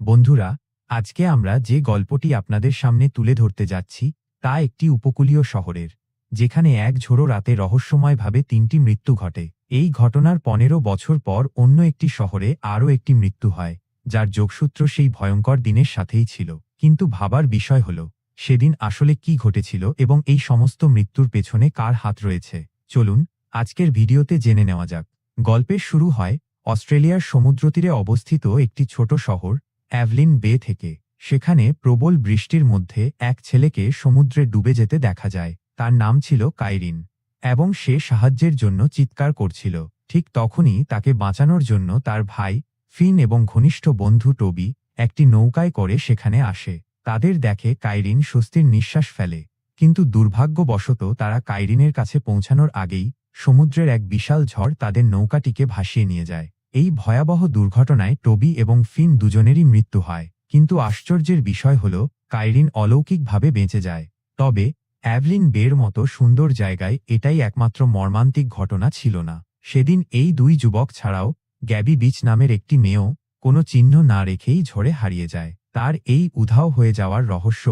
বন্ধুরা, আজকে আমরা যে গল্পটি আপনাদের সামনে তুলে ধরতে যাচ্ছি, তা একটি উপকূলীয় শহরের, যেখানে এক ঝোড়ো রাতে রহস্যময়ভাবে তিনটি মৃত্যু ঘটে। এই ঘটনার পনেরো বছর পর অন্য একটি শহরে আরও একটি মৃত্যু হয়, যার যোগসূত্র সেই ভয়ঙ্কর দিনের সাথেই ছিল। কিন্তু ভাবার বিষয় হল, সেদিন আসলে কি ঘটেছিল এবং এই সমস্ত মৃত্যুর পেছনে কার হাত রয়েছে। চলুন, আজকের ভিডিওতে জেনে নেওয়া যাক। গল্পের শুরু হয় অস্ট্রেলিয়ার সমুদ্রতীরে অবস্থিত একটি ছোট শহর অ্যাভলিন বে থেকে, সেখানে প্রবল বৃষ্টির মধ্যে এক ছেলেকে সমুদ্রে ডুবে যেতে দেখা যায়। তার নাম ছিল কাইরিন এবং সে সাহায্যের জন্য চিৎকার করছিল। ঠিক তখনই তাকে বাঁচানোর জন্য তার ভাই, ফিন এবং ঘনিষ্ঠ বন্ধু টবি একটি নৌকায় করে সেখানে আসে। তাদের দেখে কাইরিন স্বস্তির নিঃশ্বাস ফেলে। কিন্তু দুর্ভাগ্যবশত তারা কাইরিনের কাছে পৌঁছানোর আগেই সমুদ্রের এক বিশাল ঝড় তাদের নৌকাটিকে ভাসিয়ে নিয়ে যায়। এই ভয়াবহ দুর্ঘটনায় টবি এবং ফিন দুজনেরই মৃত্যু হয়, কিন্তু আশ্চর্যের বিষয় হল, কাইরিন অলৌকিকভাবে বেঁচে যায়। তবে, অ্যাভলিন বের মতো সুন্দর জায়গায় এটাই একমাত্র মর্মান্তিক ঘটনা ছিল না। সেদিন এই দুই যুবক ছাড়াও, গ্যাবি বিচ নামের একটি মেয়েও কোনো চিহ্ন না রেখেই ঝরে হারিয়ে যায়। তার এই উধাও হয়ে যাওয়ার রহস্য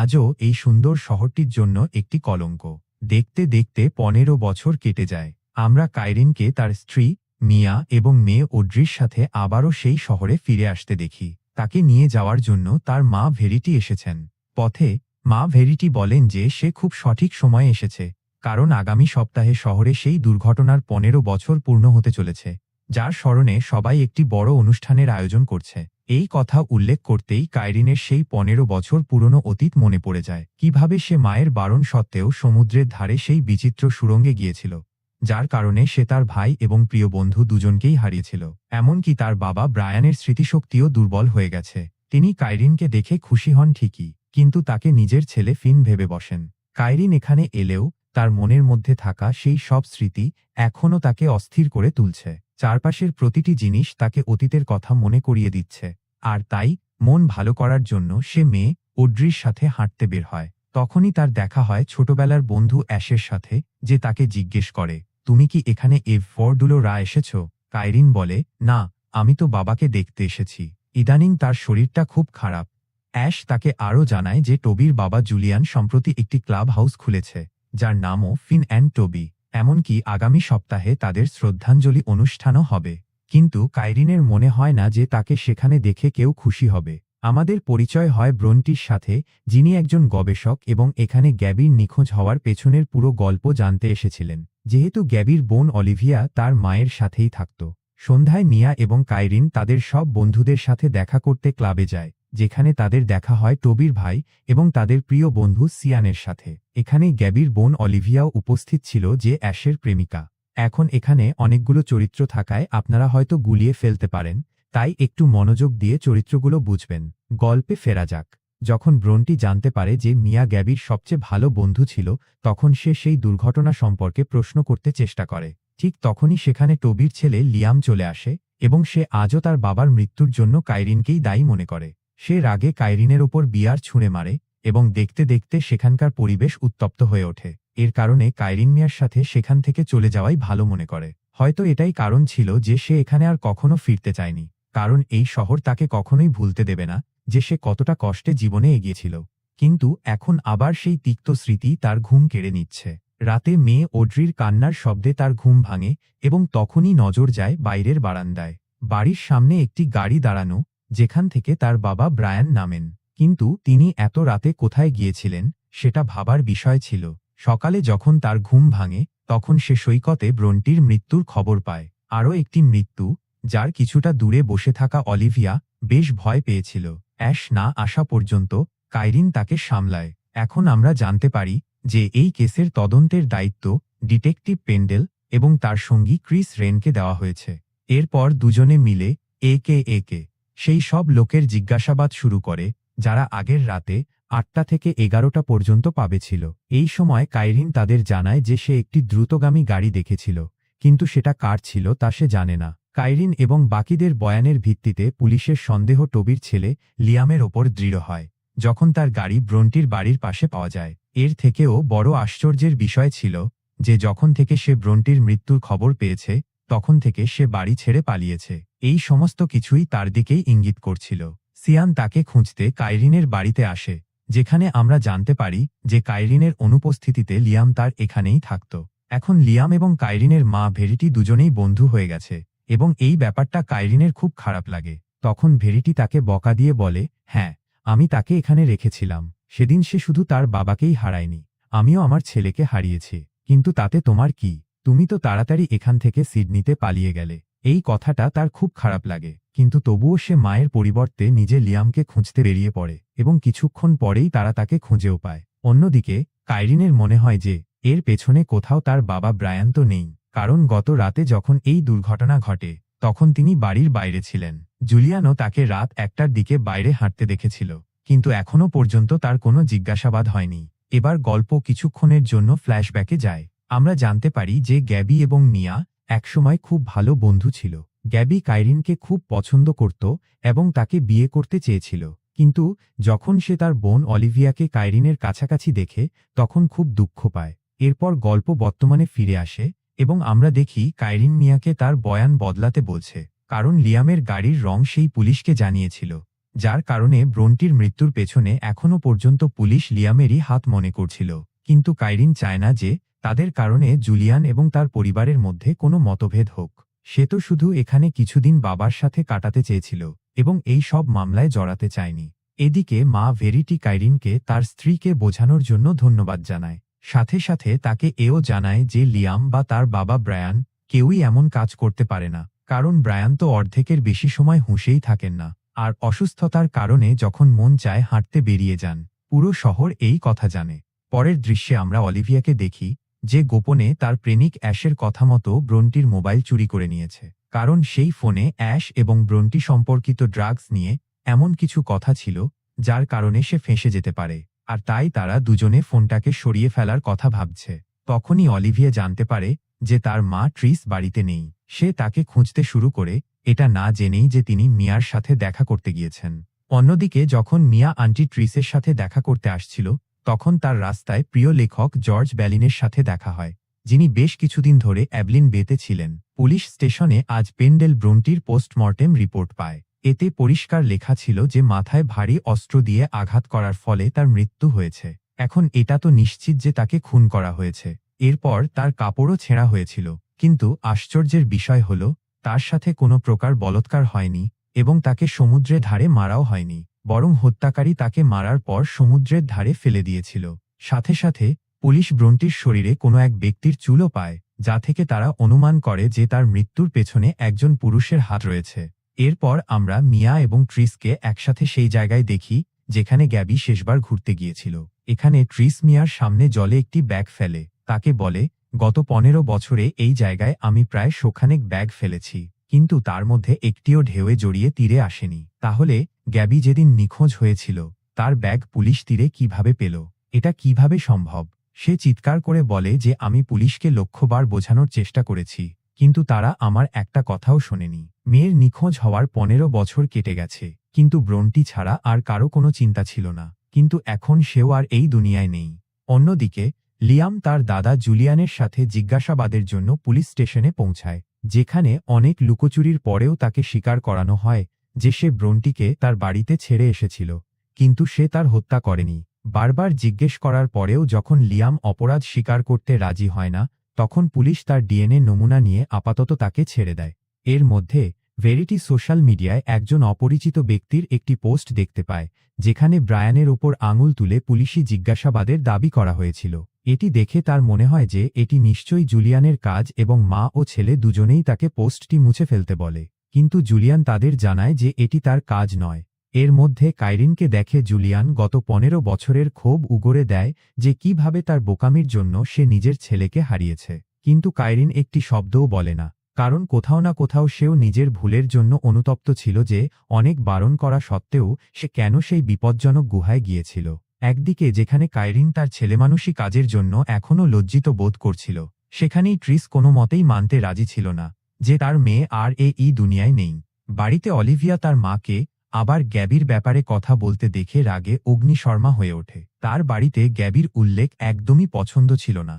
আজও এই সুন্দর শহরটির জন্য একটি কলঙ্ক। দেখতে দেখতে পনেরো বছর কেটে যায়। আমরা কাইরিনকে তার স্ত্রী মিয়া এবং মেয়ে ওড্রির সাথে আবারও সেই শহরে ফিরে আসতে দেখি। তাকে নিয়ে যাওয়ার জন্য তার মা ভেরিটি এসেছেন। পথে, মা ভেরিটি বলেন যে সে খুব সঠিক সময়ে এসেছে, কারণ আগামী সপ্তাহে শহরে সেই দুর্ঘটনার পনেরো বছর পূর্ণ হতে চলেছে, যার স্মরণে সবাই একটি বড় অনুষ্ঠানের আয়োজন করছে। এই কথা উল্লেখ করতেই কাইরিনের সেই পনেরো বছর পুরনো অতীত মনে পড়ে যায়। কীভাবে সে মায়ের বারণ সত্ত্বেও সমুদ্রের ধারে সেই বিচিত্র সুরঙ্গে গিয়েছিল। যার কারণে সে তার ভাই এবং প্রিয় বন্ধু দুজনকেই হারিয়েছিল। এমনকি তার বাবা ব্রায়ানের স্মৃতিশক্তিও দুর্বল হয়ে গেছে। তিনি কাইরিনকে দেখে খুশি হন ঠিকই, কিন্তু তাকে নিজের ছেলে ফিন ভেবে বসেন। কাইরিন এখানে এলেও তার মনের মধ্যে থাকা সেই সব স্মৃতি এখনও তাকে অস্থির করে তুলছে। চারপাশের প্রতিটি জিনিস তাকে অতীতের কথা মনে করিয়ে দিচ্ছে। আর তাই মন ভালো করার জন্য সে মেয়ে ওড্রির সাথে হাঁটতে বের হয়। তখনই তার দেখা হয় ছোটবেলার বন্ধু অ্যাশের সাথে, যে তাকে জিজ্ঞেস করে, তুমি কি এখানে এভ ফরডুলো রা এসেছ? কাইরিন বলে, না, আমি তো বাবাকে দেখতে এসেছি। ইদানিং তার শরীরটা খুব খারাপ। অ্যাশ তাকে আরও জানায় যে টবির বাবা জুলিয়ান সম্প্রতি একটি ক্লাব হাউস খুলেছে, যার নামও ফিন অ্যান্ড টবি। এমনকি আগামী সপ্তাহে তাদের শ্রদ্ধাঞ্জলি অনুষ্ঠানও হবে। কিন্তু কাইরিনের মনে হয় না যে তাকে সেখানে দেখে কেউ খুশি হবে। আমাদের পরিচয় হয় ব্রন্টির সাথে, যিনি একজন গবেষক এবং এখানে গ্যাবির নিখোঁজ হওয়ার পেছনের পুরো গল্প জানতে এসেছিলেন। যেহেতু গ্যাবির বোন অলিভিয়া তার মায়ের সাথেই থাকত। সন্ধ্যায় মিয়া এবং কাইরিন তাদের সব বন্ধুদের সাথে দেখা করতে ক্লাবে যায়, যেখানে তাদের দেখা হয় টবির ভাই এবং তাদের প্রিয় বন্ধু সিয়ানের সাথে। এখানেই গ্যাবির বোন অলিভিয়াও উপস্থিত ছিল যে অ্যাশের প্রেমিকা। এখন এখানে অনেকগুলো চরিত্র থাকায় আপনারা হয়তো গুলিয়ে ফেলতে পারেন তাই একটু মনোযোগ দিয়ে চরিত্রগুলো বুঝবেন। গল্পে ফেরা যাক। যখন ব্রনটি জানতে পারে যে মিয়া গ্যাবির সবচেয়ে ভালো বন্ধু ছিল, তখন সে সেই দুর্ঘটনা সম্পর্কে প্রশ্ন করতে চেষ্টা করে। ঠিক তখনই সেখানে টবির ছেলে লিয়াম চলে আসে এবং সে আজও তার বাবার মৃত্যুর জন্য কাইরিনকেই দায়ী মনে করে। সে রাগে কাইরিনের ওপর বিয়ার ছুঁড়ে মারে এবং দেখতে দেখতে সেখানকার পরিবেশ উত্তপ্ত হয়ে ওঠে। এর কারণে কাইরিন মিয়ার সাথে সেখান থেকে চলে যাওয়াই ভালো মনে করে। হয়তো এটাই কারণ ছিল যে সে এখানে আর কখনো ফিরতে চায়নি। কারণ এই শহর তাকে কখনোই ভুলতে দেবে না যে সে কতটা কষ্টে জীবনে এগিয়েছিল। কিন্তু এখন আবার সেই তিক্ত স্মৃতি তার ঘুম কেড়ে নিচ্ছে। রাতে মেয়ে ওড্রির কান্নার শব্দে তার ঘুম ভাঙে এবং তখনই নজর যায় বাইরের বারান্দায়। বাড়ির সামনে একটি গাড়ি দাঁড়ানো, যেখান থেকে তার বাবা ব্রায়ান নামেন। কিন্তু তিনি এত রাতে কোথায় গিয়েছিলেন, সেটা ভাবার বিষয় ছিল। সকালে যখন তার ঘুম ভাঙে, তখন সে সৈকতে ব্রন্টির মৃত্যুর খবর পায়। আরও একটি মৃত্যু যার কিছুটা দূরে বসে থাকা অলিভিয়া বেশ ভয় পেয়েছিল। অ্যাশ না আসা পর্যন্ত কাইরিন তাকে সামলায়। এখন আমরা জানতে পারি যে এই কেসের তদন্তের দায়িত্ব ডিটেকটিভ পেন্ডেল এবং তার সঙ্গী ক্রিস রেনকে দেওয়া হয়েছে। এরপর দুজনে মিলে একে একে সেই সব লোকের জিজ্ঞাসাবাদ শুরু করে, যারা আগের রাতে আটটা থেকে এগারোটা পর্যন্ত পাবে ছিল। এই সময় কাইরিন তাদের জানায় যে সে একটি দ্রুতগামী গাড়ি দেখেছিল, কিন্তু সেটা কার ছিল তা সে জানে না। কাইরিন এবং বাকিদের বয়ানের ভিত্তিতে পুলিশের সন্দেহ টবির ছেলে লিয়ামের ওপর দৃঢ় হয়, যখন তার গাড়ি ব্রন্টির বাড়ির পাশে পাওয়া যায়। এর থেকেও বড় আশ্চর্যের বিষয় ছিল যে যখন থেকে সে ব্রন্টির মৃত্যুর খবর পেয়েছে, তখন থেকে সে বাড়ি ছেড়ে পালিয়েছে। এই সমস্ত কিছুই তার দিকেই ইঙ্গিত করছিল। সিয়ান তাকে খুঁজতে কাইরিনের বাড়িতে আসে, যেখানে আমরা জানতে পারি যে কাইরিনের অনুপস্থিতিতে লিয়াম তার এখানেই থাকত। এখন লিয়াম এবং কাইরিনের মা ভেরিটি দুজনেই বন্ধু হয়ে গেছে। এবং এই ব্যাপারটা কাইরিনের খুব খারাপ লাগে। তখন ভেরিটি তাকে বকা দিয়ে বলে হ্যাঁ আমি তাকে এখানে রেখেছিলাম। সেদিন সে শুধু তার বাবাকেই হারায়নি। আমিও আমার ছেলেকে হারিয়েছি। কিন্তু তাতে তোমার কি? তুমি তো তাড়াতাড়ি এখান থেকে সিডনিতে পালিয়ে গেলে। এই কথাটা তার খুব খারাপ লাগে। কিন্তু তবুও সে মায়ের পরিবর্তে নিজে লিয়ামকে খুঁজতে বেরিয়ে পড়ে এবং কিছুক্ষণ পরেই তারা তাকে খুঁজেও পায়। অন্যদিকে, কাইরিনের মনে হয় যে, এর পেছনে কোথাও তার বাবা ব্রায়ান তো নেই। কারণ গত রাতে যখন এই দুর্ঘটনা ঘটে, তখন তিনি বাড়ির বাইরে ছিলেন। জুলিয়ানো তাকে রাত একটার দিকে বাইরে হাঁটতে দেখেছিল, কিন্তু এখনও পর্যন্ত তার কোনো জিজ্ঞাসাবাদ হয়নি। এবার গল্প কিছুক্ষণের জন্য ফ্ল্যাশব্যাকে যায়। আমরা জানতে পারি যে গ্যাবি এবং মিয়া একসময় খুব ভালো বন্ধু ছিল। গ্যাবি কাইরিনকে খুব পছন্দ করত এবং তাকে বিয়ে করতে চেয়েছিল, কিন্তু যখন সে তার বোন অলিভিয়াকে কাইরিনের কাছাকাছি দেখে, তখন খুব দুঃখ পায়। এরপর গল্প বর্তমানে ফিরে আসে এবং আমরা দেখি কাইরিন মিয়াকে তার বয়ান বদলাতে বলছে, কারণ লিয়ামের গাড়ির রং সেই পুলিশকে জানিয়েছিল, যার কারণে ব্রন্টির মৃত্যুর পেছনে এখনও পর্যন্ত পুলিশ লিয়ামেরই হাত মনে করছিল, কিন্তু কাইরিন চায় না যে তাদের কারণে জুলিয়ান এবং তার পরিবারের মধ্যে কোনো মতভেদ হোক। সে তো শুধু এখানে কিছুদিন বাবার সাথে কাটাতে চেয়েছিল এবং এই সব মামলায় জড়াতে চায়নি। এদিকে মা ভেরিটি কাইরিনকে তার স্ত্রীকে বোঝানোর জন্য ধন্যবাদ জানায়। সাথে সাথে তাকে এও জানায় যে লিয়াম বা তার বাবা ব্রায়ান কেউই এমন কাজ করতে পারে না, কারণ ব্রায়ান তো অর্ধেকের বেশি সময় হুঁশেই থাকেন না, আর অসুস্থতার কারণে যখন মন চায় হাঁটতে বেরিয়ে যান, পুরো শহর এই কথা জানে। পরের দৃশ্যে আমরা অলিভিয়াকে দেখি, যে গোপনে তার প্রেমিক অ্যাশের কথা মতো ব্রন্টির মোবাইল চুরি করে নিয়েছে, কারণ সেই ফোনে অ্যাশ এবং ব্রন্টি সম্পর্কিত ড্রাগস নিয়ে এমন কিছু কথা ছিল, যার কারণে সে ফেঁসে যেতে পারে। আর তাই তারা দুজনে ফোনটাকে সরিয়ে ফেলার কথা ভাবছে। তখনই অলিভিয়া জানতে পারে যে তার মা ট্রিস বাড়িতে নেই। সে তাকে খুঁজতে শুরু করে, এটা না জেনেই যে তিনি মিয়ার সাথে দেখা করতে গিয়েছেন। অন্যদিকে যখন মিয়া আন্টি ট্রিসের সাথে দেখা করতে আসছিল, তখন তার রাস্তায় প্রিয় লেখক জর্জ ব্যালিনের সাথে দেখা হয়, যিনি বেশ কিছুদিন ধরে অ্যাবলিন বেতে ছিলেন। পুলিশ স্টেশনে আজ পেন্ডেল ব্রন্টির পোস্টমর্টেম রিপোর্ট পায়। এতে পরিষ্কার লেখা ছিল যে মাথায় ভারী অস্ত্র দিয়ে আঘাত করার ফলে তার মৃত্যু হয়েছে। এখন এটা তো নিশ্চিত যে তাকে খুন করা হয়েছে। এরপর তার কাপড়ও ছেঁড়া হয়েছিল। কিন্তু আশ্চর্যের বিষয় হল, তার সাথে কোনো প্রকার বলৎকার হয়নি এবং তাকে সমুদ্রে ধারে মারাও হয়নি। বরং হত্যাকারী তাকে মারার পর সমুদ্রের ধারে ফেলে দিয়েছিল। সাথে সাথে, পুলিশ ব্রন্টির শরীরে কোনো এক ব্যক্তির চুলও পায়, যা থেকে তারা অনুমান করে যে তার মৃত্যুর পেছনে একজন পুরুষের হাত রয়েছে। এরপর আমরা মিয়া এবং ট্রিসকে একসাথে সেই জায়গায় দেখি, যেখানে গ্যাবি শেষবার ঘুরতে গিয়েছিল। এখানে ট্রিস মিয়ার সামনে জলে একটি ব্যাগ ফেলে। তাকে বলে, গত পনেরো বছরে এই জায়গায় আমি প্রায় শোখানেক ব্যাগ ফেলেছি, কিন্তু তার মধ্যে একটিও ঢেউয়ে জড়িয়ে তীরে আসেনি। তাহলে গ্যাবি যেদিন নিখোঁজ হয়েছিল, তার ব্যাগ পুলিশ তীরে কীভাবে পেল? এটা কীভাবে সম্ভব? সে চিৎকার করে বলে যে, আমি পুলিশকে লক্ষ্যবার বোঝানোর চেষ্টা করেছি, কিন্তু তারা আমার একটা কথাও শোনেনি। মেয়ের নিখোঁজ হওয়ার পনেরো বছর কেটে গেছে, কিন্তু ব্রন্টি ছাড়া আর কারও কোনো চিন্তা ছিল না, কিন্তু এখন সেও আর এই দুনিয়ায় নেই। অন্যদিকে, লিয়াম তার দাদা জুলিয়ানের সাথে জিজ্ঞাসাবাদের জন্য পুলিশ স্টেশনে পৌঁছায়, যেখানে অনেক লুকোচুরির পরেও তাকে স্বীকার করানো হয় যে সে ব্রন্টিকে তার বাড়িতে ছেড়ে এসেছিল, কিন্তু সে তার হত্যা করেনি। বারবার জিজ্ঞেস করার পরেও যখন লিয়াম অপরাধ স্বীকার করতে রাজি হয় না, তখন পুলিশ তার ডিএনএ নমুনা নিয়ে আপাতত তাকে ছেড়ে দেয়। এর মধ্যে ভেরিটি সোশ্যাল মিডিয়ায় একজন অপরিচিত ব্যক্তির একটি পোস্ট দেখতে পায়, যেখানে ব্রায়ানের ওপর আঙুল তুলে পুলিশি জিজ্ঞাসাবাদের দাবি করা হয়েছিল। এটি দেখে তার মনে হয় যে, এটি নিশ্চয়ই জুলিয়ানের কাজ এবং মা ও ছেলে দুজনেই তাকে পোস্টটি মুছে ফেলতে বলে। কিন্তু জুলিয়ান তাদের জানায় যে, এটি তার কাজ নয়। এর মধ্যে কাইরিনকে দেখে জুলিয়ান গত পনেরো বছরের ক্ষোভ উগরে দেয় যে, কীভাবে তার বোকামির জন্য সে নিজের ছেলেকে হারিয়েছে। কিন্তু কাইরিন একটি শব্দও বলে না। কারণ কোথাও না কোথাও সেও নিজের ভুলের জন্য অনুতপ্ত ছিল যে অনেক বারণ করা সত্ত্বেও সে কেন সেই বিপজ্জনক গুহায় গিয়েছিল। একদিকে যেখানে কাইরিন তার ছেলেমানুষী কাজের জন্য এখনও লজ্জিত বোধ করছিল, সেখানেই ট্রিস কোনো মতেই মানতে রাজি ছিল না যে তার মেয়ে আর এ ই দুনিয়ায় নেই। বাড়িতে অলিভিয়া তার মাকে, আবার গ্যাবির ব্যাপারে কথা বলতে দেখে রাগে অগ্নিশর্মা হয়ে ওঠে। তার বাড়িতে গ্যাবির উল্লেখ একদমই পছন্দ ছিল না,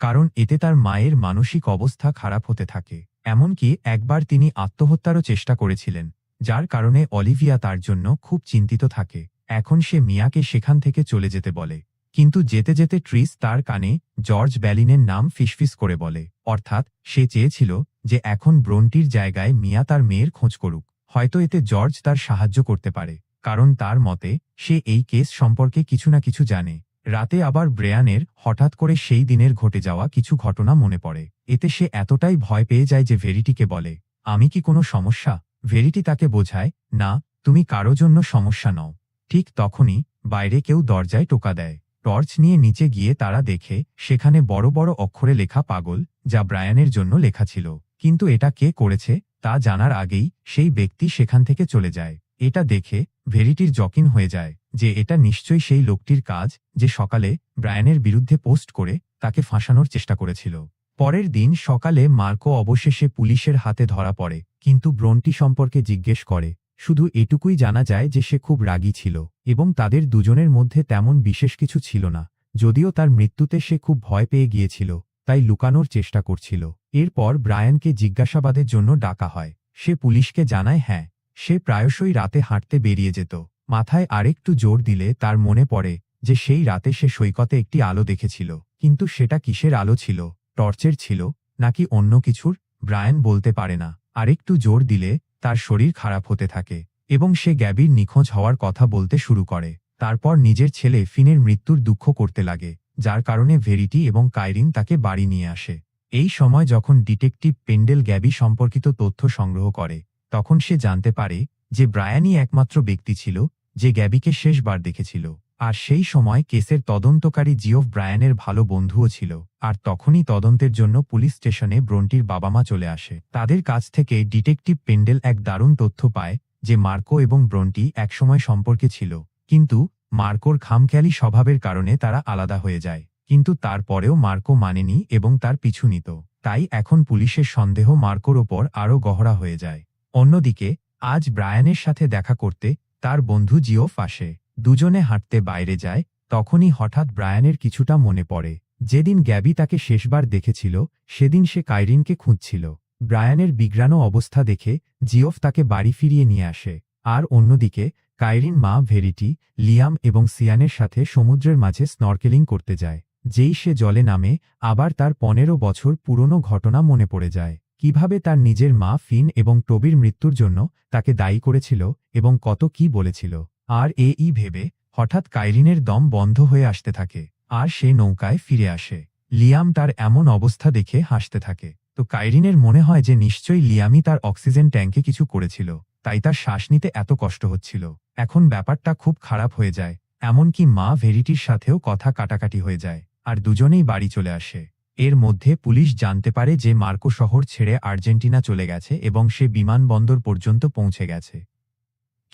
কারণ এতে তার মায়ের মানসিক অবস্থা খারাপ হতে থাকে। এমনকি একবার তিনি আত্মহত্যারও চেষ্টা করেছিলেন, যার কারণে অলিভিয়া তার জন্য খুব চিন্তিত থাকে। এখন সে মিয়াকে সেখান থেকে চলে যেতে বলে, কিন্তু যেতে যেতে ট্রিস তার কানে জর্জ ব্যালিনের নাম ফিসফিস করে বলে, অর্থাৎ সে চেয়েছিল যে এখন ব্রন্টির জায়গায় মিয়া তার মেয়ের খোঁজ করুক। হয়তো এতে জর্জ তার সাহায্য করতে পারে, কারণ তার মতে সে এই কেস সম্পর্কে কিছু না কিছু জানে। রাতে আবার ব্রেয়ানের হঠাৎ করে সেই দিনের ঘটে যাওয়া কিছু ঘটনা মনে পড়ে। এতে সে এতটাই ভয় পেয়ে যায় যে ভেরিটিকে বলে, আমি কি কোনো সমস্যা? ভেরিটি তাকে বোঝায়, না, তুমি কারও জন্য সমস্যা নও। ঠিক তখনই বাইরে কেউ দরজায় টোকা দেয়। টর্চ নিয়ে নিচে গিয়ে তারা দেখে, সেখানে বড় বড় অক্ষরে লেখা পাগল, যা ব্রায়ানের জন্য লেখা ছিল। কিন্তু এটা কে করেছে, তা জানার আগেই সেই ব্যক্তি সেখান থেকে চলে যায়। এটা দেখে ভেরিটির জকিন হয়ে যায়। যে এটা নিশ্চয়ই সেই লোকটির কাজ যে সকালে ব্রায়ানের বিরুদ্ধে পোস্ট করে তাকে ফাঁসানোর চেষ্টা করেছিল। পরের দিন সকালে মার্কো অবশেষে পুলিশের হাতে ধরা পড়ে, কিন্তু ব্রন্টি সম্পর্কে জিজ্ঞেস করে। শুধু এটুকুই জানা যায় যে সে খুব রাগী ছিল, এবং তাদের দুজনের মধ্যে তেমন বিশেষ কিছু ছিল না, যদিও তার মৃত্যুতে সে খুব ভয় পেয়ে গিয়েছিল, তাই লুকানোর চেষ্টা করছিল। এরপর ব্রায়ানকে জিজ্ঞাসাবাদের জন্য ডাকা হয়। সে পুলিশকে জানায় হ্যাঁ সে প্রায়শই রাতে হাঁটতে বেরিয়ে যেত। মাথায় আরেকটু জোর দিলে তার মনে পড়ে যে সেই রাতে সে সৈকতে একটি আলো দেখেছিল। কিন্তু সেটা কিসের আলো ছিল? টর্চের ছিল? নাকি অন্য কিছুর? ব্রায়ান বলতে পারে না। আরেকটু জোর দিলে তার শরীর খারাপ হতে থাকে এবং সে গ্যাবির নিখোঁজ হওয়ার কথা বলতে শুরু করে। তারপর নিজের ছেলে ফিনের মৃত্যুর দুঃখ করতে লাগে, যার কারণে ভেরিটি এবং কাইরিন তাকে বাড়ি নিয়ে আসে। এই সময় যখন ডিটেকটিভ পেন্ডেল গ্যাবি সম্পর্কিত তথ্য সংগ্রহ করে, তখন সে জানতে পারে যে ব্রায়ানই একমাত্র ব্যক্তি ছিল যে গ্যাবিকে শেষবার দেখেছিল, আর সেই সময় কেসের তদন্তকারী জিওফ ব্রায়ানের ভালো বন্ধুও ছিল, আর তখনই তদন্তের জন্য পুলিশ স্টেশনে ব্রন্টির বাবা মা চলে আসে। তাদের কাছ থেকে ডিটেকটিভ পেন্ডেল এক দারুণ তথ্য পায় যে মার্কো এবং ব্রন্টি একসময় সম্পর্কে ছিল, কিন্তু মার্কোর খামখেয়ালি স্বভাবের কারণে তারা আলাদা হয়ে যায়। কিন্তু তারপরেও মার্কো মানেনি এবং তার পিছু নিত। তাই এখন পুলিশের সন্দেহ মার্কোর ওপর আরও গহরা হয়ে যায়। অন্যদিকে, আজ ব্রায়ানের সাথে দেখা করতে তার বন্ধু জিওফ আসে দুজনে হাঁটতে বাইরে যায়, তখনই হঠাৎ ব্রায়ানের কিছুটা মনে পড়ে। যেদিন গ্যাবি তাকে শেষবার দেখেছিল, সেদিন সে কাইরিনকে খুঁজছিল। ব্রায়ানের বিগ্রানো অবস্থা দেখে জিওফ তাকে বাড়ি ফিরিয়ে নিয়ে আসে। আর অন্যদিকে, কাইরিন মা ভেরিটি, লিয়াম এবং সিয়ানের সাথে সমুদ্রের মাঝে স্নরকেলিং করতে যায়, যেই সে জলে নামে, আবার তার পনেরো বছর পুরনো ঘটনা মনে পড়ে যায়। কীভাবে তার নিজের মা ফিন এবং টবির মৃত্যুর জন্য তাকে দায়ী করেছিল এবং কত কি বলেছিল। আর এ ই ভেবে হঠাৎ কাইরিনের দম বন্ধ হয়ে আসতে থাকে, আর সে নৌকায় ফিরে আসে। লিয়াম তার এমন অবস্থা দেখে হাসতে থাকে। তো কাইরিনের মনে হয় যে নিশ্চয়ই লিয়ামই তার অক্সিজেন ট্যাঙ্কে কিছু করেছিল, তাই তার শ্বাস নিতে এত কষ্ট হচ্ছিল। এখন ব্যাপারটা খুব খারাপ হয়ে যায়, এমনকি মা ভেরিটির সাথেও কথা কাটাকাটি হয়ে যায়, আর দুজনেই বাড়ি চলে আসে। এর মধ্যে পুলিশ জানতে পারে যে মার্কো শহর ছেড়ে আর্জেন্টিনা চলে গেছে এবং সে বিমানবন্দর পর্যন্ত পৌঁছে গেছে।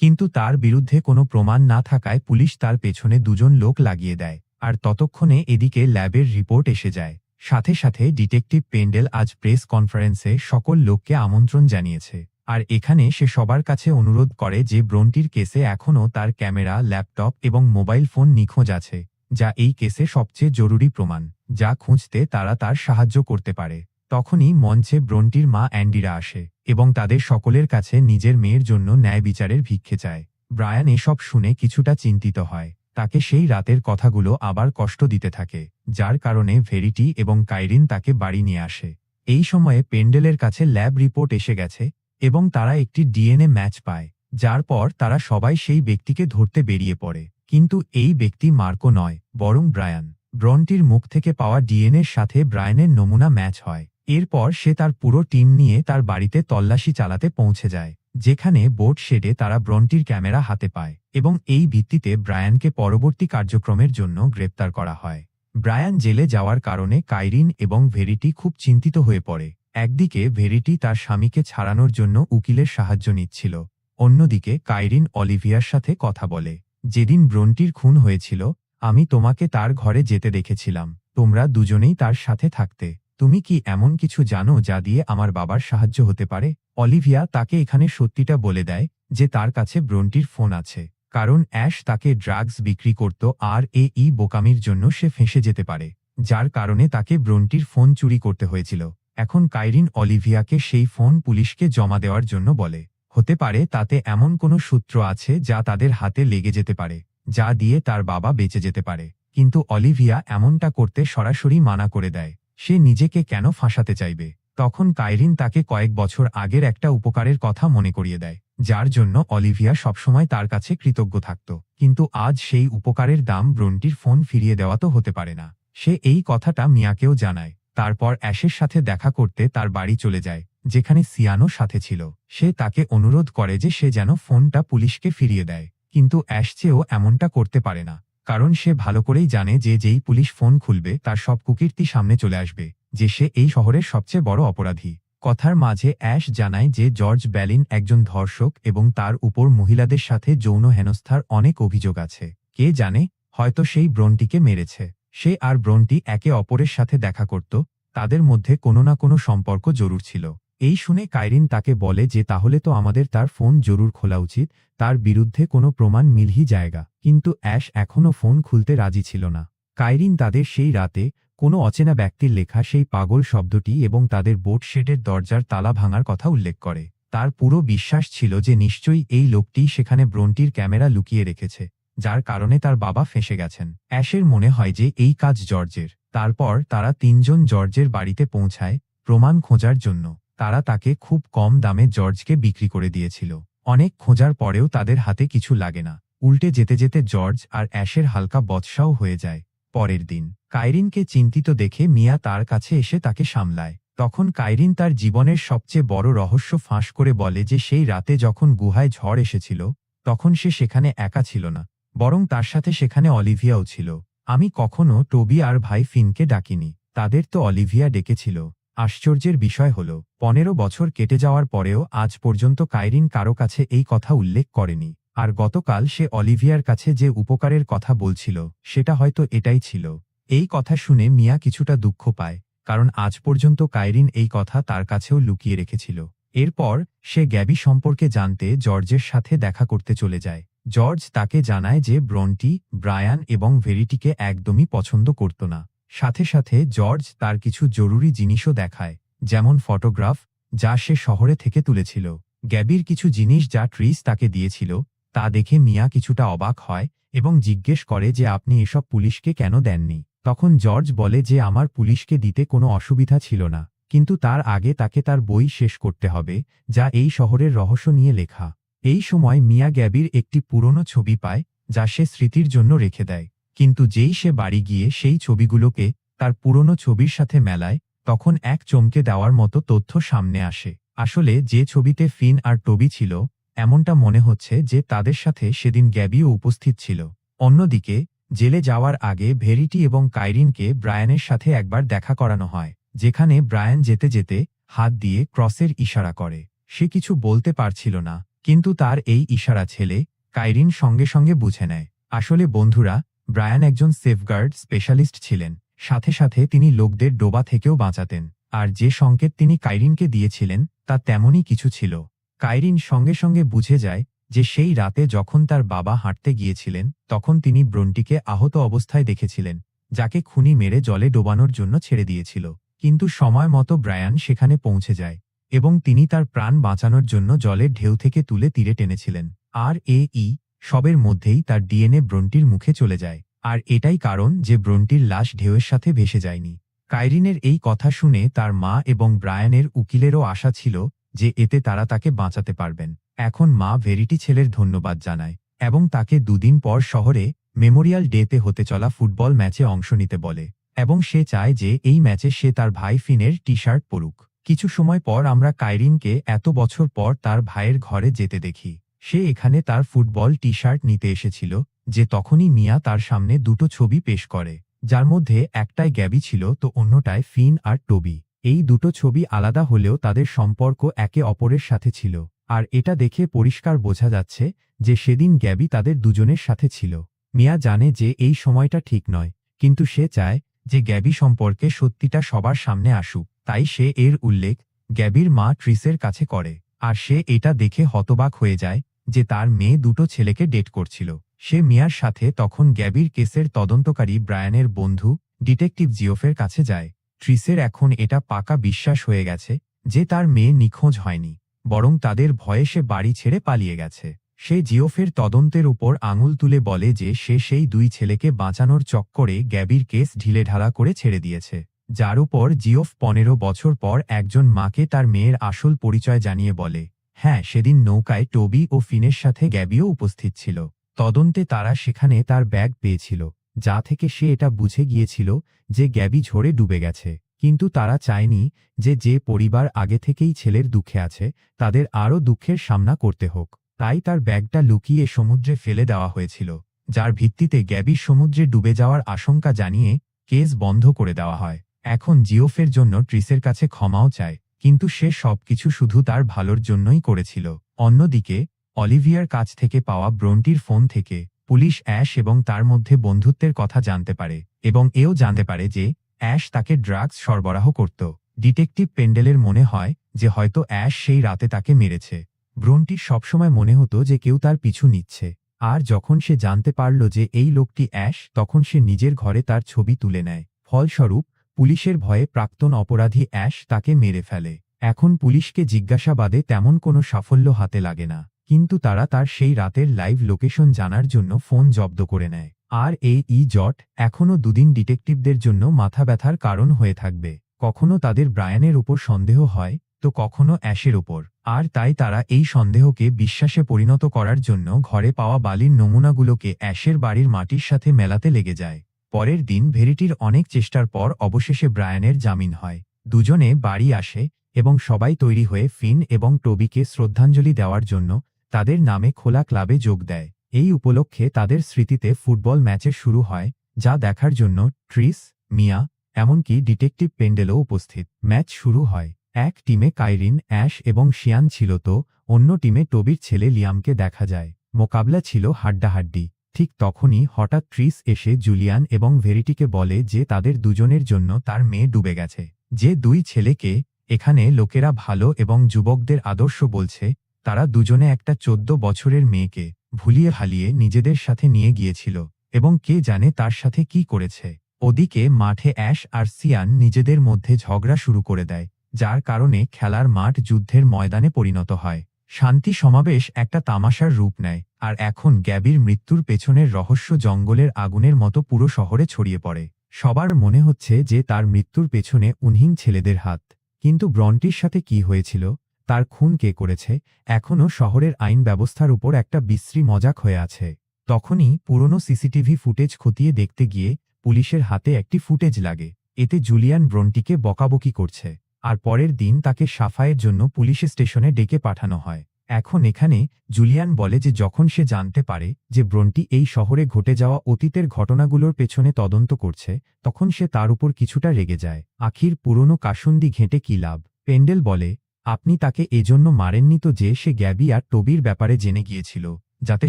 কিন্তু তার বিরুদ্ধে কোনো প্রমাণ না থাকায় পুলিশ তার পেছনে দুজন লোক লাগিয়ে দেয়, আর ততক্ষণে এদিকে ল্যাবের রিপোর্ট এসে যায়। সাথে সাথে ডিটেকটিভ পেন্ডেল আজ প্রেস কনফারেন্সে সকল লোককে আমন্ত্রণ জানিয়েছে, আর এখানে সে সবার কাছে অনুরোধ করে যে ব্রন্টির কেসে এখনও তার ক্যামেরা, ল্যাপটপ এবং মোবাইল ফোন নিখোঁজ আছে, যা এই কেসে সবচেয়ে জরুরি প্রমাণ, যা খুঁজতে তারা তার সাহায্য করতে পারে। তখনই মঞ্চে ব্রন্টির মা অ্যান্ডিরা আসে। এবং তাদের সকলের কাছে নিজের মেয়ের জন্য ন্যায় বিচারের ভিক্ষে চায়। ব্রায়ান এসব শুনে কিছুটা চিন্তিত হয়। তাকে সেই রাতের কথাগুলো আবার কষ্ট দিতে থাকে, যার কারণে ভেরিটি এবং কাইরিন তাকে বাড়ি নিয়ে আসে। এই সময়ে পেন্ডেলের কাছে ল্যাব রিপোর্ট এসে গেছে এবং তারা একটি ডিএনএ ম্যাচ পায়, যার পর তারা সবাই সেই ব্যক্তিকে ধরতে বেরিয়ে পড়ে। কিন্তু এই ব্যক্তি মার্কো নয়, বরং ব্রায়ান। ব্রনটির মুখ থেকে পাওয়া ডিএনএর সাথে ব্রায়ানের নমুনা ম্যাচ হয়। এরপর সে তার পুরো টিম নিয়ে তার বাড়িতে তল্লাশি চালাতে পৌঁছে যায়, যেখানে বোট শেডে তারা ব্রন্টির ক্যামেরা হাতে পায় এবং এই ভিত্তিতে ব্রায়ানকে পরবর্তী কার্যক্রমের জন্য গ্রেপ্তার করা হয়। ব্রায়ান জেলে যাওয়ার কারণে কাইরিন এবং ভেরিটি খুব চিন্তিত হয়ে পড়ে। একদিকে, ভেরিটি তার স্বামীকে ছাড়ানোর জন্য উকিলের সাহায্য নিচ্ছিল। অন্যদিকে, কাইরিন অলিভিয়ার সাথে কথা বলে, যেদিন ব্রন্টির খুন হয়েছিল, আমি তোমাকে তার ঘরে যেতে দেখেছিলাম। তোমরা দুজনেই তার সাথে থাকতে। তুমি কি এমন কিছু জানো যা দিয়ে আমার বাবার সাহায্য হতে পারে? অলিভিয়া তাকে এখানে সত্যিটা বলে দেয় যে তার কাছে ব্রন্টির ফোন আছে। কারণ অ্যাশ তাকে ড্রাগস বিক্রি করত আর এ ই বোকামির জন্য সে ফেঁসে যেতে পারে, যার কারণে তাকে ব্রন্টির ফোন চুরি করতে হয়েছিল। এখন কাইরিন অলিভিয়াকে সেই ফোন পুলিশকে জমা দেওয়ার জন্য বলে। হতে পারে তাতে এমন কোনো সূত্র আছে যা তাদের হাতে লেগে যেতে পারে, যা দিয়ে তার বাবা বেঁচে যেতে পারে। কিন্তু অলিভিয়া এমনটা করতে সরাসরি মানা করে দেয়। সে নিজেকে কেন ফাঁসাতে চাইবে? তখন কাইরিন তাকে কয়েক বছর আগের একটা উপকারের কথা মনে করিয়ে দেয়, যার জন্য অলিভিয়া সবসময় তার কাছে কৃতজ্ঞ থাকত। কিন্তু আজ সেই উপকারের দাম ব্রন্টির ফোন ফিরিয়ে দেওয়া তো হতে পারে না। সে এই কথাটা মিয়াকেও জানায়। তারপর অ্যাশের সাথে দেখা করতে তার বাড়ি চলে যায়, যেখানে সিয়ানো সাথে ছিল। সে তাকে অনুরোধ করে যে সে যেন ফোনটা পুলিশকে ফিরিয়ে দেয়। কিন্তু অ্যাশ চেয়েও এমনটা করতে পারে না। কারণ সে ভালো করেই জানে যে যেই পুলিশ ফোন খুলবে, তার সব কুকীর্তি সামনে চলে আসবে, যে সে এই শহরের সবচেয়ে বড় অপরাধী। কথার মাঝে অ্যাশ জানায় যে জর্জ ব্যালিন একজন ধর্ষক এবং তার উপর মহিলাদের সাথে যৌন হেনস্থার অনেক অভিযোগ আছে। কে জানে, হয়তো সেই ব্রনটিকে মেরেছে। সে আর ব্রনটি একে অপরের সাথে দেখা করত, তাদের মধ্যে কোনো না কোনো সম্পর্ক জরুর ছিল। এই শুনে কাইরিন তাকে বলে যে তাহলে তো আমাদের তার ফোন জরুর খোলা উচিত, তার বিরুদ্ধে কোনো প্রমাণ মিলহি জায়গা। কিন্তু অ্যাশ এখনও ফোন খুলতে রাজি ছিল না। কাইরিন তাদের সেই রাতে কোনো অচেনা ব্যক্তির লেখা সেই পাগল শব্দটি এবং তাদের বোট শেডের দরজার তালা ভাঙার কথা উল্লেখ করে। তার পুরো বিশ্বাস ছিল যে নিশ্চয়ই এই লোকটি সেখানে ব্রন্টির ক্যামেরা লুকিয়ে রেখেছে, যার কারণে তার বাবা ফেঁসে গেছেন। অ্যাশের মনে হয় যে এই কাজ জর্জের। তারপর তারা তিনজন জর্জের বাড়িতে পৌঁছায় প্রমাণ খোঁজার জন্য। তারা তাকে খুব কম দামে জর্জকে বিক্রি করে দিয়েছিল। অনেক খোঁজার পরেও তাদের হাতে কিছু লাগে না। উল্টে যেতে যেতে জর্জ আর অ্যাশের হালকা বৎসাও হয়ে যায়। পরের দিন, কাইরিনকে চিন্তিত দেখে মিয়া তার কাছে এসে তাকে সামলায়। তখন কাইরিন তার জীবনের সবচেয়ে বড় রহস্য ফাঁস করে বলে যে সেই রাতে যখন গুহায় ঝড় এসেছিল, তখন সে সেখানে একা ছিল না, বরং তার সাথে সেখানে অলিভিয়াও ছিল। আমি কখনো টবি আর ভাই ফিনকে ডাকিনি, তাদের তো অলিভিয়া ডেকেছিল। আশ্চর্যের বিষয় হল, পনেরো বছর কেটে যাওয়ার পরেও আজ পর্যন্ত কাইরিন কারও কাছে এই কথা উল্লেখ করেনি, আর গতকাল সে অলিভিয়ার কাছে যে উপকারের কথা বলছিল, সেটা হয়তো এটাই ছিল। এই কথা শুনে মিয়া কিছুটা দুঃখ পায়, কারণ আজ পর্যন্ত কাইরিন এই কথা তার কাছেও লুকিয়ে রেখেছিল। এরপর, সে গ্যাবি সম্পর্কে জানতে জর্জের সাথে দেখা করতে চলে যায়। জর্জ তাকে জানায় যে ব্রন্টি, ব্রায়ান এবং ভেরিটিকে একদমই পছন্দ করত না। সাথে সাথে জর্জ তার কিছু জরুরি জিনিসও দেখায়, যেমন ফটোগ্রাফ, যা সে শহরে থেকে তুলেছিল। গ্যাবির কিছু জিনিস যা ট্রিস তাকে দিয়েছিল, তা দেখে মিয়া কিছুটা অবাক হয় এবং জিজ্ঞেস করে যে আপনি এসব পুলিশকে কেন দেননি? তখন জর্জ বলে যে আমার পুলিশকে দিতে কোনো অসুবিধা ছিল না, কিন্তু তার আগে তাকে তার বই শেষ করতে হবে, যা এই শহরের রহস্য নিয়ে লেখা। এই সময় মিয়া গ্যাবির একটি পুরনো ছবি পায়, যা সে স্মৃতির জন্য রেখে দেয়। কিন্তু যেই সে বাড়ি গিয়ে সেই ছবিগুলোকে তার পুরনো ছবির সাথে মেলায়, তখন এক চমকে দেওয়ার মতো তথ্য সামনে আসে। আসলে যে ছবিতে ফিন আর টবি ছিল, এমনটা মনে হচ্ছে যে তাদের সাথে সেদিন গ্যাবিও উপস্থিত ছিল। অন্যদিকে, জেলে যাওয়ার আগে ভেরিটি এবং কাইরিনকে ব্রায়ানের সাথে একবার দেখা করানো হয়, যেখানে ব্রায়ান যেতে যেতে হাত দিয়ে ক্রসের ইশারা করে। সে কিছু বলতে পারছিল না, কিন্তু তার এই ইশারা ছেলে কাইরিন সঙ্গে সঙ্গে বুঝে নেয়। আসলে বন্ধুরা ব্রায়ান একজন সেফগার্ড স্পেশালিস্ট ছিলেন। সাথে সাথে তিনি লোকদের ডোবা থেকেও বাঁচাতেন। আর যে সংকেত তিনি কাইরিনকে দিয়েছিলেন, তা তেমনই কিছু ছিল। কাইরিন সঙ্গে সঙ্গে বুঝে যায় যে সেই রাতে যখন তার বাবা হাঁটতে গিয়েছিলেন, তখন তিনি ব্রন্টিকে আহত অবস্থায় দেখেছিলেন, যাকে খুনি মেরে জলে ডোবানোর জন্য ছেড়ে দিয়েছিল। কিন্তু সময় মতো ব্রায়ান সেখানে পৌঁছে যায়, এবং তিনি তার প্রাণ বাঁচানোর জন্য জলের ঢেউ থেকে তুলে তীরে টেনেছিলেন। আর এ ই সবের মধ্যেই তার ডিএনএ ব্রন্টির মুখে চলে যায়, আর এটাই কারণ যে ব্রন্টির লাশ ঢেউয়ের সাথে ভেসে যায়নি। কাইরিনের এই কথা শুনে তার মা এবং ব্রায়ানের উকিলেরও আশা ছিল যে এতে তারা তাকে বাঁচাতে পারবেন। এখন মা ভেরিটি ছেলের ধন্যবাদ জানায় এবং তাকে দুদিন পর শহরে মেমোরিয়াল ডেতে হতে চলা ফুটবল ম্যাচে অংশ নিতে বলে এবং সে চায় যে এই ম্যাচে সে তার ভাই ফিনের টি শার্ট পরুক। কিছু সময় পর আমরা কাইরিনকে এত বছর পর তার ভাইয়ের ঘরে যেতে দেখি। সে এখানে তার ফুটবল টি শার্ট নিতে এসেছিল, যে তখনই মিয়া তার সামনে দুটো ছবি পেশ করে। যার মধ্যে একটায় গ্যাবি ছিল, তো অন্যটায় ফিন আর টবি। এই দুটো ছবি আলাদা হলেও তাদের সম্পর্ক একে অপরের সাথে ছিল। আর এটা দেখে পরিষ্কার বোঝা যাচ্ছে যে সেদিন গ্যাবি তাদের দুজনের সাথে ছিল। মিয়া জানে যে এই সময়টা ঠিক নয়, কিন্তু সে চায় যে গ্যাবি সম্পর্কে সত্যিটা সবার সামনে আসুক। তাই সে এর উল্লেখ, গ্যাবির মা ট্রিসের কাছে করে। আর সে এটা দেখে হতবাক হয়ে যায় যে তার মেয়ে দুটো ছেলেকে ডেট করছিল। সে মিয়ার সাথে তখন গ্যাবির কেসের তদন্তকারী ব্রায়ানের বন্ধু, ডিটেকটিভ জিওফের কাছে যায়। ট্রিসের এখন এটা পাকা বিশ্বাস হয়ে গেছে যে তার মেয়ে নিখোঁজ হয়নি, বরং তাদের ভয়ে সে বাড়ি ছেড়ে পালিয়ে গেছে। সে জিওফের তদন্তের উপর আঙুল তুলে বলে যে সে সেই দুই ছেলেকে বাঁচানোর চক্করে গ্যাবির কেস ঢিলেঢালা করে ছেড়ে দিয়েছে। যার উপর জিওফ পনেরো বছর পর একজন মাকে তার মেয়ের আসল পরিচয় জানিয়ে বলে হ্যাঁ সেদিন নৌকায় টবি ও ফিনের সাথে গ্যাবিও উপস্থিত ছিল। তদন্তে তারা সেখানে তার ব্যাগ পেয়েছিল, যা থেকে সে এটা বুঝে গিয়েছিল যে গ্যাবি ঝরে ডুবে গেছে। কিন্তু তারা চায়নি যে যে পরিবার আগে থেকেই ছেলের দুঃখে আছে, তাদের আরও দুঃখের সামনা করতে হোক। তাই তার ব্যাগটা লুকিয়ে সমুদ্রে ফেলে দেওয়া হয়েছিল, যার ভিত্তিতে গ্যাবির সমুদ্রে ডুবে যাওয়ার আশঙ্কা জানিয়ে কেস বন্ধ করে দেওয়া হয়। এখন জিওফের জন্য ট্রিসের কাছে ক্ষমাও চায়। কিন্তু সে সবকিছু শুধু তার ভালোর জন্যই করেছিল। অন্যদিকে, অলিভিয়ার কাছ থেকে পাওয়া ব্রন্টির ফোন থেকে পুলিশ অ্যাশ এবং তার মধ্যে বন্ধুত্বের কথা জানতে পারে এবং এও জানতে পারে যে, অ্যাশ তাকে ড্রাগস সরবরাহ করত। ডিটেকটিভ পেন্ডেলের মনে হয় যে হয়তো অ্যাশ সেই রাতে তাকে মেরেছে। ব্রন্টির সবসময় মনে হতো যে কেউ তার পিছু নিচ্ছে। আর যখন সে জানতে পারল যে এই লোকটি অ্যাশ, তখন সে নিজের ঘরে তার ছবি তুলে নেয়। ফলস্বরূপ পুলিশের ভয়ে প্রাক্তন অপরাধী অ্যাশ তাকে মেরে ফেলে। এখন পুলিশকে জিজ্ঞাসাবাদে তেমন কোনো সাফল্য হাতে লাগে না। কিন্তু তারা তার সেই রাতের লাইভ লোকেশন জানার জন্য ফোন জব্দ করে নেয়। আর এই ই জট এখনও দুদিন ডিটেকটিভদের জন্য মাথা ব্যথার কারণ হয়ে থাকবে। কখনো তাদের ব্রায়ানের উপর সন্দেহ হয়, তো কখনো অ্যাশের ওপর। আর তাই তারা এই সন্দেহকে বিশ্বাসে পরিণত করার জন্য ঘরে পাওয়া বালির নমুনাগুলোকে অ্যাশের বাড়ির মাটির সাথে মেলাতে লেগে যায়। পরের দিন ভেরিটির অনেক চেষ্টার পর অবশেষে ব্রায়ানের জামিন হয়। দুজনে বাড়ি আসে এবং সবাই তৈরি হয়ে ফিন এবং টবিকে শ্রদ্ধাঞ্জলি দেওয়ার জন্য তাদের নামে খোলা ক্লাবে যোগ দেয়। এই উপলক্ষে তাদের স্মৃতিতে ফুটবল ম্যাচের শুরু হয়, যা দেখার জন্য ট্রিস, মিয়া, এমনকি ডিটেকটিভ পেন্ডেলও উপস্থিত। ম্যাচ শুরু হয়। এক টিমে কাইরিন, অ্যাশ এবং শিয়ান ছিল তো অন্য টিমে টবির ছেলে লিয়ামকে দেখা যায়। মোকাবলা ছিল হাড্ডাহাড্ডি। ঠিক তখনই হঠাৎ ট্রিস এসে জুলিয়ান এবং ভেরিটিকে বলে যে তাদের দুজনের জন্য তার মেয়ে ডুবে গেছে। যে দুই ছেলেকে এখানে লোকেরা ভালো এবং যুবকদের আদর্শ বলছে, তারা দুজনে একটা চোদ্দ বছরের মেয়েকে ভুলিয়ে হালিয়ে নিজেদের সাথে নিয়ে গিয়েছিল এবং কে জানে তার সাথে কি করেছে। ওদিকে মাঠে অ্যাশ আর সিয়ান নিজেদের মধ্যে ঝগড়া শুরু করে দেয়, যার কারণে খেলার মাঠ যুদ্ধের ময়দানে পরিণত হয়। শান্তি সমাবেশ একটা তামাশার রূপ নেয়, আর এখন গ্যাবির মৃত্যুর পেছনের রহস্য জঙ্গলের আগুনের মতো পুরো শহরে ছড়িয়ে পড়ে। সবার মনে হচ্ছে যে তার মৃত্যুর পেছনে উনহীন ছেলেদের হাত। কিন্তু ব্রন্টির সাথে কি হয়েছিল? তার খুন কে করেছে? এখনও শহরের আইন ব্যবস্থার উপর একটা বিশ্রী মজাক হয়ে আছে। তখনই পুরনো সিসিটিভি ফুটেজ খতিয়ে দেখতে গিয়ে পুলিশের হাতে একটি ফুটেজ লাগে। এতে জুলিয়ান ব্রন্টিকে বকাবকি করছে। আর পরের দিন তাকে সাফাইয়ের জন্য পুলিশ স্টেশনে ডেকে পাঠানো হয়। এখন এখানে জুলিয়ান বলে যে যখন সে জানতে পারে যে ব্রন্টি এই শহরে ঘটে যাওয়া অতীতের ঘটনাগুলোর পেছনে তদন্ত করছে, তখন সে তার উপর কিছুটা রেগে যায়। আখির পুরনো কাসুন্দি ঘেঁটে কি লাভ? পেন্ডেল বলে, আপনি তাকে এজন্য মারেননি তো যে সে গ্যাবি আর টবির ব্যাপারে জেনে গিয়েছিল, যাতে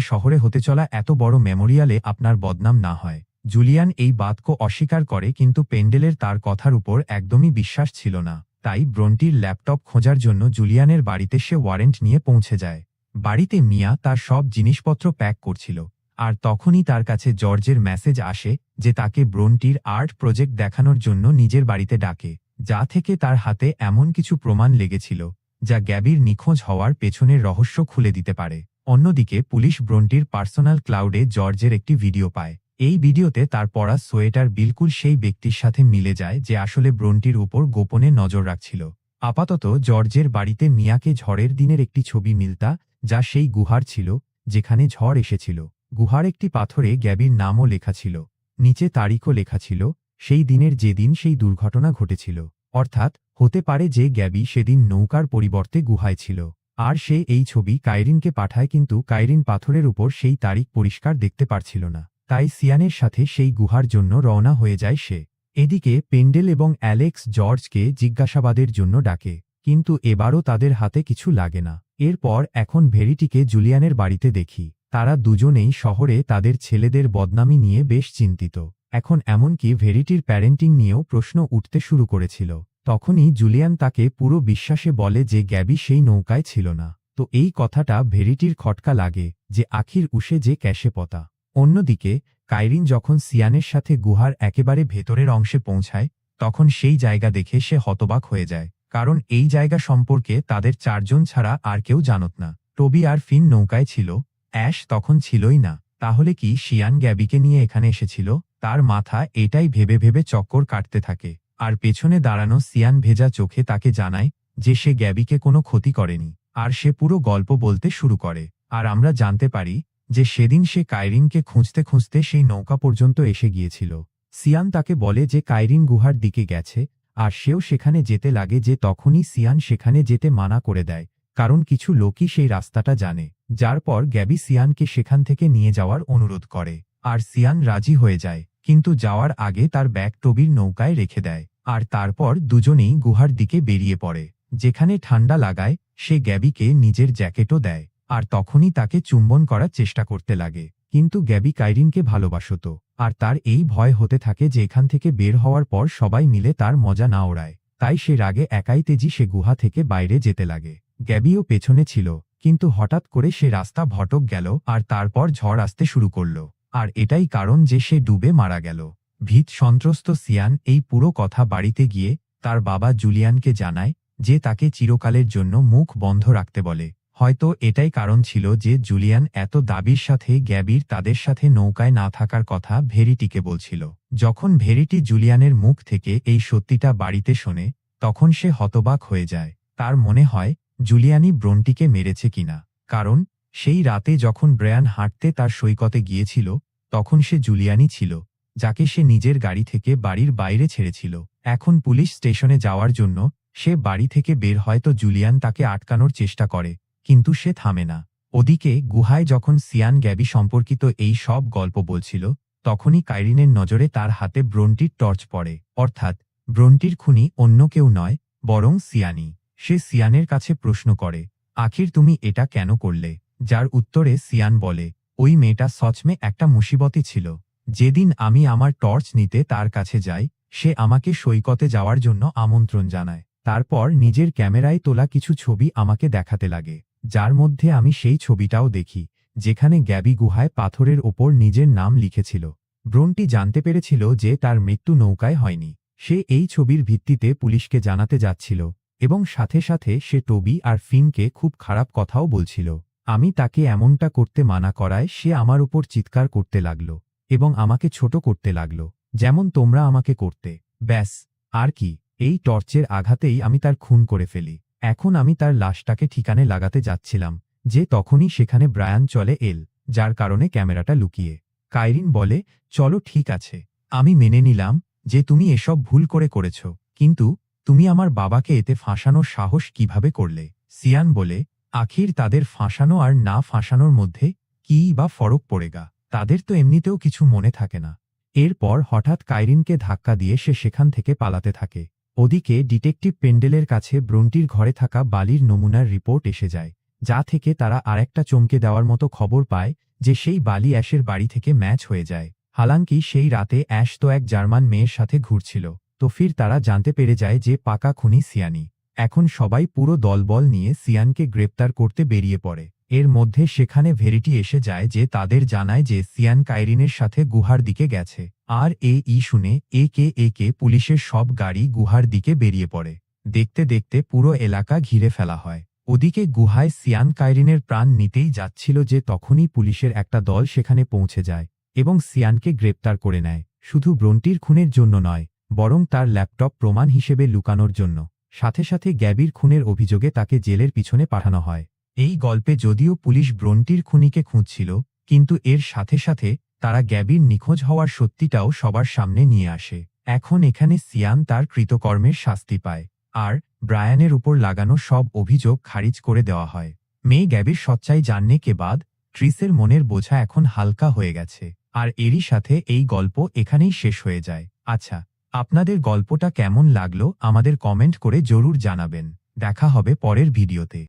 শহরে হতে চলা এত বড় মেমোরিয়ালে আপনার বদনাম না হয়। জুলিয়ান এই বাতকে অস্বীকার করে, কিন্তু পেন্ডেলের তার কথার উপর একদমই বিশ্বাস ছিল না। তাই ব্রন্টির ল্যাপটপ খোঁজার জন্য জুলিয়ানের বাড়িতে সে ওয়ারেন্ট নিয়ে পৌঁছে যায়। বাড়িতে মিয়া তার সব জিনিসপত্র প্যাক করছিল, আর তখনই তার কাছে জর্জের মেসেজ আসে যে তাকে ব্রন্টির আর্ট প্রজেক্ট দেখানোর জন্য নিজের বাড়িতে ডাকে, যা থেকে তার হাতে এমন কিছু প্রমাণ লেগেছিল, যা গ্যাবির নিখোঁজ হওয়ার পেছনের রহস্য খুলে দিতে পারে। অন্যদিকে পুলিশ ব্রন্টির পার্সোনাল ক্লাউডে জর্জের একটি ভিডিও পায়। এই ভিডিওতে তার পরা সোয়েটার বিলকুল সেই ব্যক্তির সাথে মিলে যায় যে আসলে ব্রন্টির উপর গোপনে নজর রাখছিল। আপাতত জর্জের বাড়িতে মিয়াকে ঝড়ের দিনের একটি ছবি মিলতা, যা সেই গুহার ছিল, যেখানে ঝড় এসেছিল। গুহার একটি পাথরে গ্যাবির নামও লেখা ছিল। নিচে তারিখও লেখা ছিল, সেই দিনের যেদিন সেই দুর্ঘটনা ঘটেছিল। অর্থাৎ, হতে পারে যে গ্যাবি সেদিন নৌকার পরিবর্তে গুহায় ছিল। আর সে এই ছবি কাইরিনকে পাঠায় কিন্তু কাইরিন পাথরের উপর সেই তারিখ পরিষ্কার দেখতে পারছিল না। তাই সিয়ানের সাথে সেই গুহার জন্য রওনা হয়ে যায় সে। এদিকে পেন্ডেল এবং অ্যালেক্স জর্জকে জিজ্ঞাসাবাদের জন্য ডাকে, কিন্তু এবারও তাদের হাতে কিছু লাগে না। এরপর এখন ভেরিটিকে জুলিয়ানের বাড়িতে দেখি। তারা দুজনেই শহরে তাদের ছেলেদের বদনামি নিয়ে বেশ চিন্তিত। এখন এমনকি ভেরিটির প্যারেন্টিং নিয়েও প্রশ্ন উঠতে শুরু করেছিল। তখনই জুলিয়ান তাকে পুরো বিশ্বাসে বলে যে গ্যাবি সেই নৌকায় ছিল না। তো এই কথাটা ভেরিটির খটকা লাগে যে আখির উষে যে ক্যাশে পতা অন্যদিকে, কাইরিন যখন সিয়ানের সাথে গুহার একেবারে ভেতরের অংশে পৌঁছায়, তখন সেই জায়গা দেখে সে হতবাক হয়ে যায়, কারণ এই জায়গা সম্পর্কে তাদের চারজন ছাড়া আর কেউ জানত না। টবি আর ফিন নৌকায় ছিল, অ্যাশ তখন ছিলই না, তাহলে কি শিয়ান গ্যাবিকে নিয়ে এখানে এসেছিল? তার মাথা এটাই ভেবে ভেবে চক্কর কাটতে থাকে, আর পেছনে দাঁড়ানো সিয়ান ভেজা চোখে তাকে জানায় যে সে গ্যাবিকে কোনো ক্ষতি করেনি, আর সে পুরো গল্প বলতে শুরু করে, আর আমরা জানতে পারি যে সেদিন সে কাইরিনকে খুঁজতে খুঁজতে সেই নৌকা পর্যন্ত এসে গিয়েছিল। সিয়ান তাকে বলে যে কাইরিন গুহার দিকে গেছে, আর সেও সেখানে যেতে লাগে যে তখনই সিয়ান সেখানে যেতে মানা করে দেয়, কারণ কিছু লোকই সেই রাস্তাটা জানে, যার পর গ্যাবি সিয়ানকে সেখান থেকে নিয়ে যাওয়ার অনুরোধ করে, আর সিয়ান রাজি হয়ে যায়, কিন্তু যাওয়ার আগে তার ব্যাগ টবির নৌকায় রেখে দেয়, আর তারপর দুজনেই গুহার দিকে বেরিয়ে পড়ে, যেখানে ঠান্ডা লাগায়, সে গ্যাবিকে নিজের জ্যাকেটও দেয়। আর তখনই তাকে চুম্বন করার চেষ্টা করতে লাগে। কিন্তু গ্যাবি কাইরিনকে ভালোবাসত আর তার এই ভয় হতে থাকে যে এখান থেকে বের হওয়ার পর সবাই মিলে তার মজা না ওড়ায়। তাই সে রাগে একাই তেজি সে গুহা থেকে বাইরে যেতে লাগে। গ্যাবিও পেছনে ছিল, কিন্তু হঠাৎ করে সে রাস্তা ভটক গেল আর তারপর ঝড় আসতে শুরু করল। আর এটাই কারণ যে সে ডুবে মারা গেল। ভীত সন্ত্রস্ত সিয়ান এই পুরো কথা বাড়িতে গিয়ে তার বাবা জুলিয়ানকে জানায়, যে তাকে চিরকালের জন্য মুখ বন্ধ রাখতে বলে। হয়তো এটাই কারণ ছিল যে জুলিয়ান এত দাবির সাথে গ্যাবির তাদের সাথে নৌকায় না থাকার কথা ভেরিটিকে বলছিল। যখন ভেরিটি জুলিয়ানের মুখ থেকে এই সত্যিটা বাড়িতে শোনে, তখন সে হতবাক হয়ে যায়। তার মনে হয় জুলিয়ানি ব্রনটিকে মেরেছে কিনা। কারণ, সেই রাতে যখন ব্রেয়ান হাঁটতে তার সৈকতে গিয়েছিল, তখন সে জুলিয়ানি ছিল, যাকে সে নিজের গাড়ি থেকে বাড়ির বাইরে ছেড়েছিল। এখন পুলিশ স্টেশনে যাওয়ার জন্য সে বাড়ি থেকে বের হয় তো জুলিয়ান তাকে আটকানোর চেষ্টা করে কিন্তু সে থামে না। ওদিকে গুহায় যখন সিয়ান গ্যাবি সম্পর্কিত এই সব গল্প বলছিল, তখনই কাইরিনের নজরে তার হাতে ব্রন্টির টর্চ পড়ে। অর্থাৎ ব্রন্টির খুনি অন্য কেউ নয়, বরং সিয়ানি। সে সিয়ানের কাছে প্রশ্ন করে, আখির, তুমি এটা কেন করলে? যার উত্তরে সিয়ান বলে, ওই মেয়েটা সচমে একটা মুসিবতই ছিল। যেদিন আমি আমার টর্চ নিতে তার কাছে যাই, সে আমাকে সৈকতে যাওয়ার জন্য আমন্ত্রণ জানায়। তারপর নিজের ক্যামেরায় তোলা কিছু ছবি আমাকে দেখাতে লাগে। যার মধ্যে আমি সেই ছবিটাও দেখি, যেখানে গ্যাবি গুহায় পাথরের ওপর নিজের নাম লিখেছিল। ব্রোনটি জানতে পেরেছিল যে তার মৃত্যু নৌকায় হয়নি। সে এই ছবির ভিত্তিতে পুলিশকে জানাতে যাচ্ছিল এবং সাথে সাথে সে টবি আর ফিনকে খুব খারাপ কথাও বলছিল। আমি তাকে এমনটা করতে মানা করায় সে আমার উপর চিৎকার করতে লাগল এবং আমাকে ছোট করতে লাগল, যেমন তোমরা আমাকে করতে। ব্যাস, আর কি, এই টর্চের আঘাতেই আমি তার খুন করে ফেলি। এখন আমি তার লাশটাকে ঠিকানে লাগাতে যাচ্ছিলাম, যে তখনই সেখানে ব্রায়ান চলে এল, যার কারণে ক্যামেরাটা লুকিয়ে। কাইরিন বলে, চলো ঠিক আছে। আমি মেনে নিলাম যে তুমি এসব ভুল করে করেছ, কিন্তু তুমি আমার বাবাকে এতে ফাঁসানোর সাহস কীভাবে করলে? সিয়ান বলে, আখির তাদের ফাঁসানো আর না ফাঁসানোর মধ্যে কী বা ফরক পড়েগা তাদের তো এমনিতেও কিছু মনে থাকে না। এরপর হঠাৎ কাইরিনকে ধাক্কা দিয়ে সে সেখান থেকে পালাতে থাকে। ওদিকে ডিটেকটিভ পেন্ডেলের কাছে ব্রন্টির ঘরে থাকা বালির নমুনার রিপোর্ট এসে যায়, যা থেকে তারা আরেকটা চমকে দেওয়ার মতো খবর পায় যে সেই বালি অ্যাশের বাড়ি থেকে ম্যাচ হয়ে যায়। হালাঙ্কি সেই রাতে অ্যাশ তো এক জার্মান মেয়ের সাথে ঘুরছিল, তো ফির তারা জানতে পেরে যায় যে পাকা খুনি সিয়ানি। এখন সবাই পুরো দলবল নিয়ে সিয়ানকে গ্রেপ্তার করতে বেরিয়ে পড়ে। এর মধ্যে সেখানে ভেরিটি এসে যায় যে তাদের জানায় যে সিয়ান কাইরিনের সাথে গুহার দিকে গেছে। আর এ ই শুনে এ কে এ কে পুলিশের সব গাড়ি গুহার দিকে বেরিয়ে পড়ে। দেখতে দেখতে পুরো এলাকা ঘিরে ফেলা হয়। ওদিকে গুহায় সিয়ান কাইরিনের প্রাণ নিতেই যাচ্ছিল যে তখনই পুলিশের একটা দল সেখানে পৌঁছে যায় এবং সিয়ানকে গ্রেপ্তার করে নেয়। শুধু ব্রন্টির খুনের জন্য নয়, বরং তার ল্যাপটপ প্রমাণ হিসেবে লুকানোর জন্য। সাথে সাথে গ্যাবির খুনের অভিযোগে তাকে জেলের পিছনে পাঠানো হয়। এই গল্পে যদিও পুলিশ ব্রন্টির খুনিকে খুঁজছিল, কিন্তু এর সাথে সাথে তারা গ্যাবির নিখোঁজ হওয়ার সত্যিটাও সবার সামনে নিয়ে আসে। এখন এখানে সিয়ান তার কৃতকর্মের শাস্তি পায়, আর ব্রায়ানের উপর লাগানো সব অভিযোগ খারিজ করে দেওয়া হয়। মেয়ে গ্যাবির সচ্চাই জাননে কে বাদ ট্রিসের মনের বোঝা এখন হালকা হয়ে গেছে, আর এরই সাথে এই গল্প এখানেই শেষ হয়ে যায়। আচ্ছা আপনাদের গল্পটা কেমন লাগল আমাদের কমেন্ট করে জরুর জানাবেন। দেখা হবে পরের ভিডিওতে।